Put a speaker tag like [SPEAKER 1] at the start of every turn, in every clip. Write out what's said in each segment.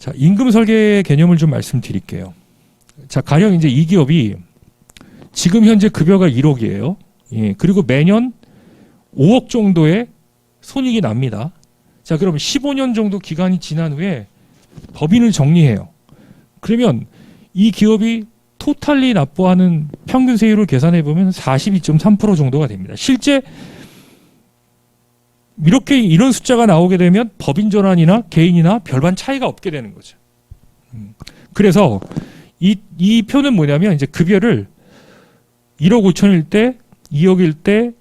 [SPEAKER 1] 자, 임금 설계 개념을 좀 말씀드릴게요. 자, 가령 이제 이 기업이 지금 현재 급여가 1억이에요. 예, 그리고 매년 5억 정도의 손익이 납니다. 자, 그러면 15년 정도 기간이 지난 후에 법인을 정리해요. 그러면 이 기업이 토탈리 납부하는 평균 세율을 계산해 보면 42.3% 정도가 됩니다. 실제 이렇게 이런 숫자가 나오게 되면 법인 전환이나 개인이나 별반 차이가 없게 되는 거죠. 음. 그래서 이, 이 표는 뭐냐면 이제 급여를 1억 5천일 때, 2억일 때,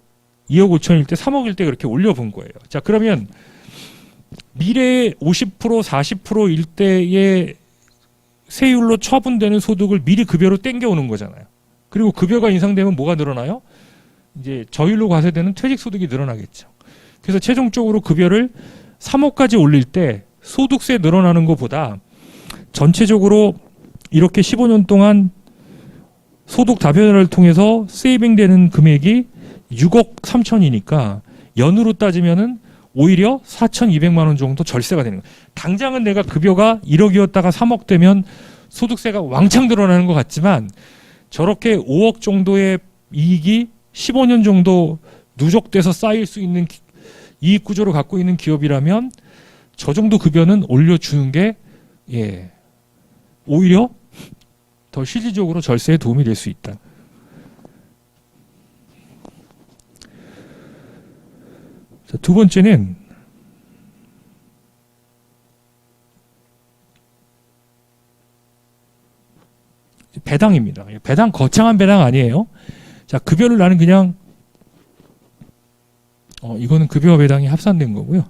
[SPEAKER 1] 2억 5천일 때, 3억일 때 그렇게 올려본 거예요. 자, 그러면 미래의 50% 40%일 때의 세율로 처분되는 소득을 미리 급여로 땡겨오는 거잖아요. 그리고 급여가 인상되면 뭐가 늘어나요? 이제 저율로 과세되는 퇴직 소득이 늘어나겠죠. 그래서 최종적으로 급여를 3억까지 올릴 때 소득세 늘어나는 것보다 전체적으로 이렇게 15년 동안 소득 다변화를 통해서 세이빙 되는 금액이 6억 3천이니까 연으로 따지면은 오히려 4,200만 원 정도 절세가 되는 거예요. 당장은 내가 급여가 1억이었다가 3억 되면 소득세가 왕창 늘어나는 것 같지만 저렇게 5억 정도의 이익이 15년 정도 누적돼서 쌓일 수 있는 기- 이익 구조를 갖고 있는 기업이라면 저 정도 급여는 올려주는 게 예, 오히려 더 실질적으로 절세에 도움이 될 수 있다. 자, 두 번째는 배당입니다. 배당 거창한 배당 아니에요. 자, 급여를 나는 그냥 어, 이거는 급여와 배당이 합산된 거고요.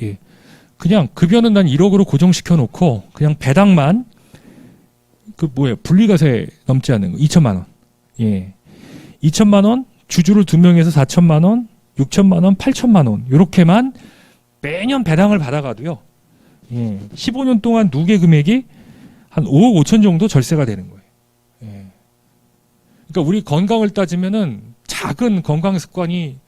[SPEAKER 1] 예. 그냥 급여는 난 1억으로 고정시켜 놓고 그냥 배당만 그 뭐예요? 분리과세 넘지 않는 거 2천만 원. 예. 2천만 원, 주주를 두 명에서 4천만 원, 6천만 원, 8천만 원 이렇게만 매년 배당을 받아 가도요. 예. 15년 동안 누계 금액이 한 5억 5천 정도 절세가 되는 거예요. 예. 그러니까 우리 건강을 따지면은 작은 건강 습관이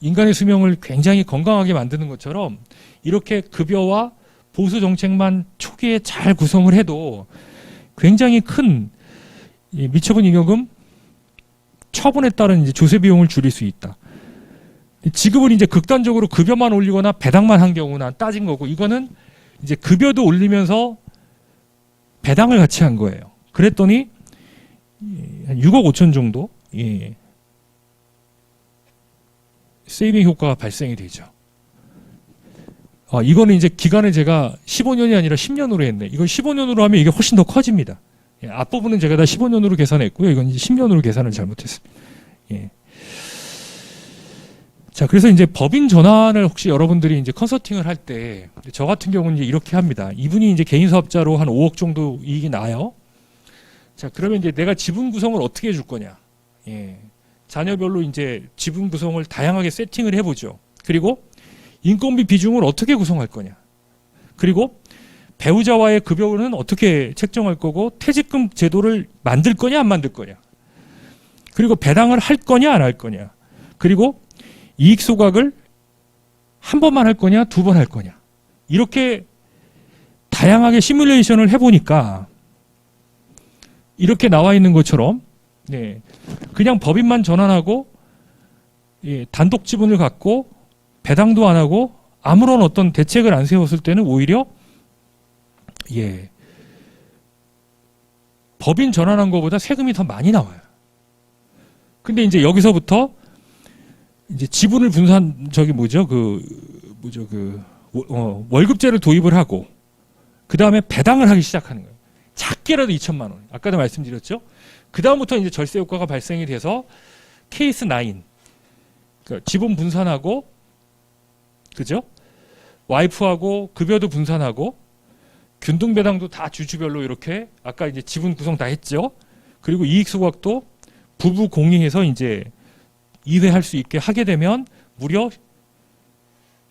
[SPEAKER 1] 인간의 수명을 굉장히 건강하게 만드는 것처럼 이렇게 급여와 보수 정책만 초기에 잘 구성을 해도 굉장히 큰이 미처분 잉여금 처분에 따른 이제 조세 비용을 줄일 수 있다. 지급을 이제 극단적으로 급여만 올리거나 배당만 한 경우나 따진 거고 이거는 이제 급여도 올리면서 배당을 같이 한 거예요. 그랬더니 예, 한 6억 5천 정도 예, 세이빙 효과가 발생이 되죠. 아, 이거는 이제 기간을 제가 15년이 아니라 10년으로 했네. 이건 15년으로 하면 이게 훨씬 더 커집니다. 예, 앞부분은 제가 다 15년으로 계산했고요. 이건 이제 10년으로 계산을 잘못했습니다. 예. 자, 그래서 이제 법인 전환을 혹시 여러분들이 이제 컨설팅을 할 때 저 같은 경우는 이제 이렇게 합니다. 이분이 이제 개인 사업자로 한 5억 정도 이익이 나요. 자, 그러면 이제 내가 지분 구성을 어떻게 해줄 거냐? 예. 자녀별로 이제 지분 구성을 다양하게 세팅을 해보죠. 그리고 인건비 비중을 어떻게 구성할 거냐? 그리고 배우자와의 급여는 어떻게 책정할 거고 퇴직금 제도를 만들 거냐 안 만들 거냐? 그리고 배당을 할 거냐 안 할 거냐? 그리고 이익 소각을 한 번만 할 거냐 두 번 할 거냐? 이렇게 다양하게 시뮬레이션을 해보니까 이렇게 나와 있는 것처럼 네, 그냥 법인만 전환하고 예, 단독 지분을 갖고 배당도 안 하고 아무런 어떤 대책을 안 세웠을 때는 오히려 예 법인 전환한 것보다 세금이 더 많이 나와요. 근데 이제 여기서부터 이제 지분을 분산 저기 뭐죠 그 뭐죠 그 워- 어, 월급제를 도입을 하고 그 다음에 배당을 하기 시작하는 거예요. 작게라도 2천만 원. 아까도 말씀드렸죠. 그 다음부터 이제 절세 효과가 발생이 돼서 케이스 9 그러니까 지분 분산하고 그죠? 와이프하고 급여도 분산하고 균등 배당도 다 주주별로 이렇게 아까 이제 지분 구성 다 했죠. 그리고 이익 소각도 부부 공유해서 이제 2회 할 수 있게 하게 되면 무려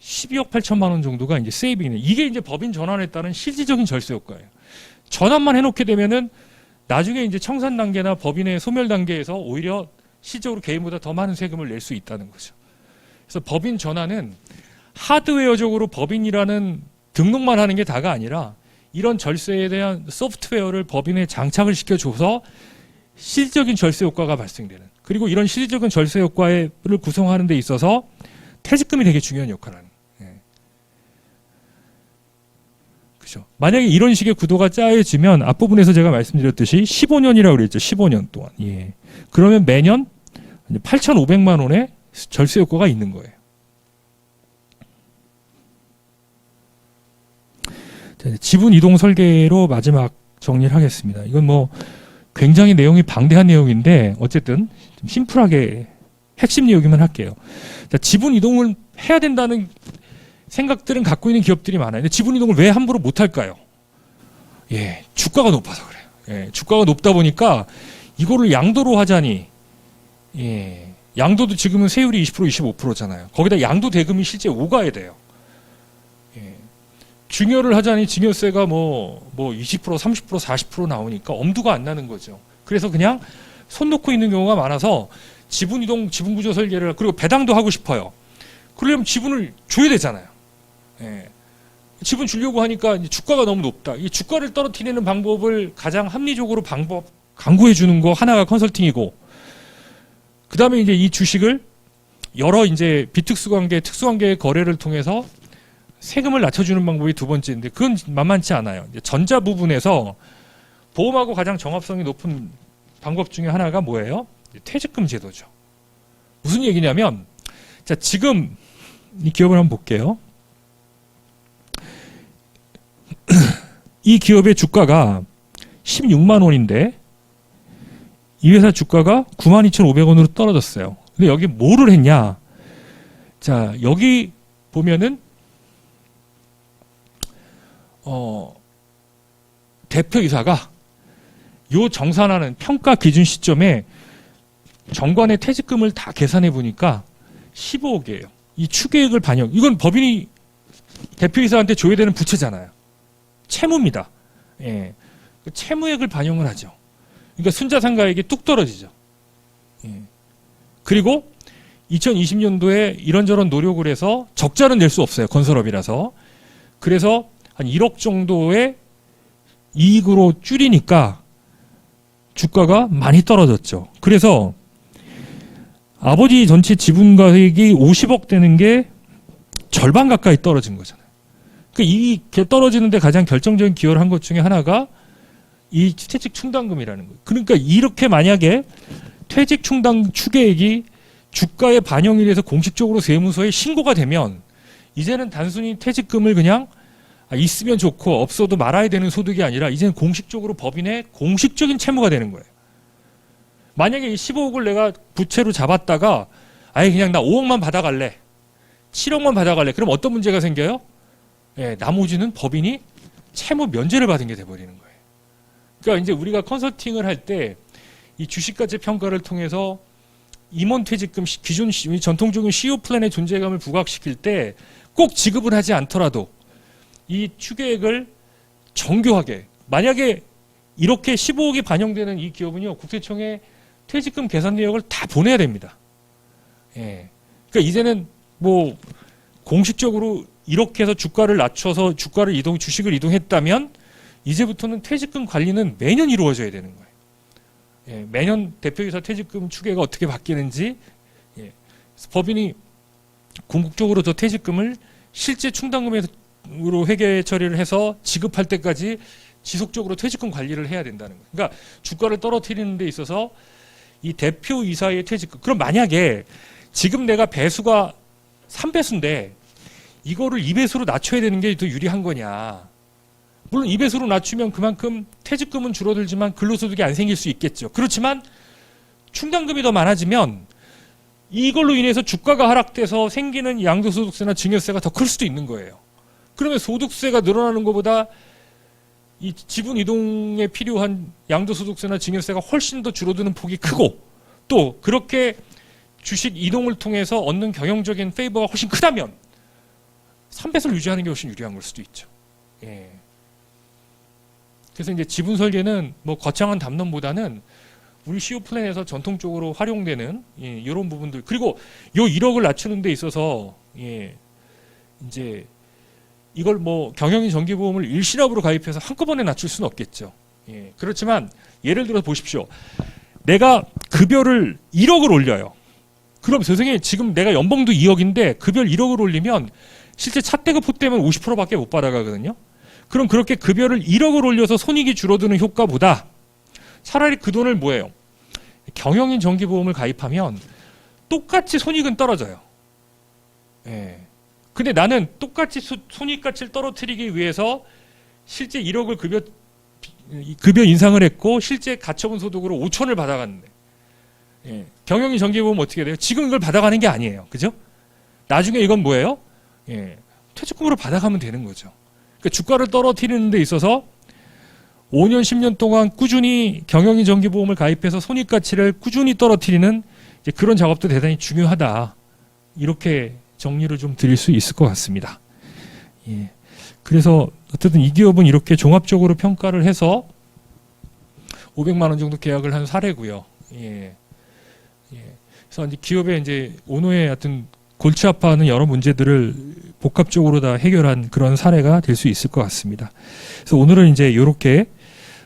[SPEAKER 1] 12억 8천만 원 정도가 이제 세이빙이 이게 이제 법인 전환에 따른 실질적인 절세 효과예요. 전환만 해놓게 되면은 나중에 이제 청산 단계나 법인의 소멸 단계에서 오히려 실적으로 개인보다 더 많은 세금을 낼 수 있다는 거죠. 그래서 법인 전환은 하드웨어적으로 법인이라는 등록만 하는 게 다가 아니라 이런 절세에 대한 소프트웨어를 법인에 장착을 시켜줘서 실질적인 절세 효과가 발생되는 그리고 이런 실질적인 절세 효과를 구성하는 데 있어서 퇴직금이 되게 중요한 역할을 하는 예. 그죠 만약에 이런 식의 구도가 짜여지면 앞부분에서 제가 말씀드렸듯이 15년이라고 그랬죠 15년 동안 예. 그러면 매년 8,500만 원의 절세 효과가 있는 거예요 지분 이동 설계로 마지막 정리를 하겠습니다. 이건 뭐 굉장히 내용이 방대한 내용인데 어쨌든 좀 심플하게 핵심 내용이만 할게요. 자, 지분 이동을 해야 된다는 생각들은 갖고 있는 기업들이 많아요. 근데 지분 이동을 왜 함부로 못 할까요? 예, 주가가 높아서 그래요. 예, 주가가 높다 보니까 이거를 양도로 하자니 예, 양도도 지금은 세율이 20% 25%잖아요. 거기다 양도 대금이 실제 오가야 돼요. 예. 증여를 하자니 증여세가 뭐, 뭐 20%, 30%, 40% 나오니까 엄두가 안 나는 거죠. 그래서 그냥 손 놓고 있는 경우가 많아서 지분 이동, 지분 구조 설계를, 그리고 배당도 하고 싶어요. 그러려면 지분을 줘야 되잖아요. 예. 지분 주려고 하니까 주가가 너무 높다. 이 주가를 떨어뜨리는 방법을 가장 합리적으로 방법, 강구해 주는 거 하나가 컨설팅이고, 그 다음에 이제 이 주식을 여러 이제 비특수관계, 특수관계의 거래를 통해서 세금을 낮춰주는 방법이 두 번째인데 그건 만만치 않아요. 전자 부분에서 보험하고 가장 정합성이 높은 방법 중에 하나가 뭐예요? 퇴직금 제도죠. 무슨 얘기냐면 자 지금 이 기업을 한번 볼게요. 이 기업의 주가가 16만 원인데 이 회사 주가가 92,500원으로 떨어졌어요. 근데 여기 뭐를 했냐? 자, 여기 보면은 어, 대표이사가 요 정산하는 평가 기준 시점에 정관의 퇴직금을 다 계산해 보니까 15억이에요. 이 추계액을 반영. 이건 법인이 대표이사한테 줘야 되는 부채잖아요. 채무입니다. 예. 그 채무액을 반영을 하죠. 그러니까 순자산가액이 뚝 떨어지죠. 예. 그리고 2020년도에 이런저런 노력을 해서 적자는 낼수 없어요. 건설업이라서. 그래서 한 1억 정도의 이익으로 줄이니까 주가가 많이 떨어졌죠. 그래서 아버지 전체 지분 가액이 50억 되는 게 절반 가까이 떨어진 거잖아요. 그 이게 떨어지는데 가장 결정적인 기여를 한 것 중에 하나가 이 퇴직 충당금이라는 거예요. 그러니까 이렇게 만약에 퇴직 충당 추계액이 주가에 반영이 돼서 공식적으로 세무서에 신고가 되면 이제는 단순히 퇴직금을 그냥 아, 있으면 좋고 없어도 말아야 되는 소득이 아니라 이제는 공식적으로 법인의 공식적인 채무가 되는 거예요. 만약에 이 15억을 내가 부채로 잡았다가 아예 그냥 나 5억만 받아갈래. 7억만 받아갈래. 그럼 어떤 문제가 생겨요? 예, 나머지는 법인이 채무 면제를 받은 게 돼버리는 거예요. 그러니까 이제 우리가 컨설팅을 할 때 이 주식 가치 평가를 통해서 임원 퇴직금 시- 전통적인 CEO 플랜의 존재감을 부각시킬 때 꼭 지급을 하지 않더라도 이 추계액을 정교하게 만약에 이렇게 15억이 반영되는 이 기업은요 국세청에 퇴직금 계산 내역을 다 보내야 됩니다. 예. 그러니까 이제는 뭐 공식적으로 이렇게 해서 주가를 낮춰서 주가를 이동 주식을 이동했다면 이제부터는 퇴직금 관리는 매년 이루어져야 되는 거예요. 예, 매년 대표이사 퇴직금 추계가 어떻게 바뀌는지 예, 법인이 궁극적으로 저 퇴직금을 실제 충당금으로 회계 처리를 해서 지급할 때까지 지속적으로 퇴직금 관리를 해야 된다는 거예요. 그러니까 주가를 떨어뜨리는 데 있어서 이 대표이사의 퇴직금 그럼 만약에 지금 내가 배수가 3배수인데 이거를 2배수로 낮춰야 되는 게 더 유리한 거냐. 물론 2배수로 낮추면 그만큼 퇴직금은 줄어들지만 근로소득이 안 생길 수 있겠죠. 그렇지만 충당금이 더 많아지면 이걸로 인해서 주가가 하락돼서 생기는 양도소득세나 증여세가 더 클 수도 있는 거예요. 그러면 소득세가 늘어나는 것보다 이 지분 이동에 필요한 양도소득세나 증여세가 훨씬 더 줄어드는 폭이 크고 또 그렇게 주식 이동을 통해서 얻는 경영적인 페이버가 훨씬 크다면 3배수를 유지하는 게 훨씬 유리한 걸 수도 있죠. 예. 그래서 이제 지분 설계는 뭐 거창한 담론보다는 우리 CEO 플랜에서 전통적으로 활용되는 예, 이런 부분들 그리고 요 1억을 낮추는 데 있어서 예, 이제 이걸 뭐 경영인 정기보험을 일시납으로 가입해서 한꺼번에 낮출 수는 없겠죠. 예. 그렇지만 예를 들어 보십시오. 내가 급여를 1억을 올려요. 그럼 세상에 지금 내가 연봉도 2억인데 급여를 1억을 올리면 실제 차대가 포되면 50%밖에 못 받아가거든요. 그럼 그렇게 급여를 1억을 올려서 손익이 줄어드는 효과보다 차라리 그 돈을 뭐예요? 경영인 정기보험을 가입하면 똑같이 손익은 떨어져요. 예. 근데 나는 똑같이 수- 손익 가치를 떨어뜨리기 위해서 실제 1억을 급여 이 급여 인상을 했고 실제 가처분 소득으로 5천을 받아갔는데 예. 경영인 정기보험 어떻게 돼요? 지금 이걸 받아가는 게 아니에요. 그죠? 나중에 이건 뭐예요? 예. 퇴직금으로 받아가면 되는 거죠. 그러니까 주가를 떨어뜨리는 데 있어서 5년, 10년 동안 꾸준히 경영인 정기보험을 가입해서 손익 가치를 꾸준히 떨어뜨리는 이제 그런 작업도 대단히 중요하다. 이렇게 정리를 좀 드릴 수 있을 것 같습니다. 예. 그래서 어쨌든 이 기업은 이렇게 종합적으로 평가를 해서 500만 원 정도 계약을 한 사례고요. 예. 예. 그래서 이제 기업의 이제 오너의 하여튼 골치 아파하는 여러 문제들을 복합적으로 다 해결한 그런 사례가 될 수 있을 것 같습니다. 그래서 오늘은 이제 이렇게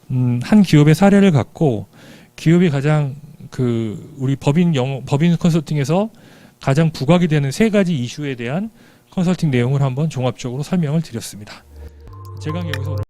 [SPEAKER 1] 음, 한 기업의 사례를 갖고 기업이 가장 그 우리 법인 영 법인 컨설팅에서 가장 부각이 되는 세 가지 이슈에 대한 컨설팅 내용을 한번 종합적으로 설명을 드렸습니다. 제가 여기서 오늘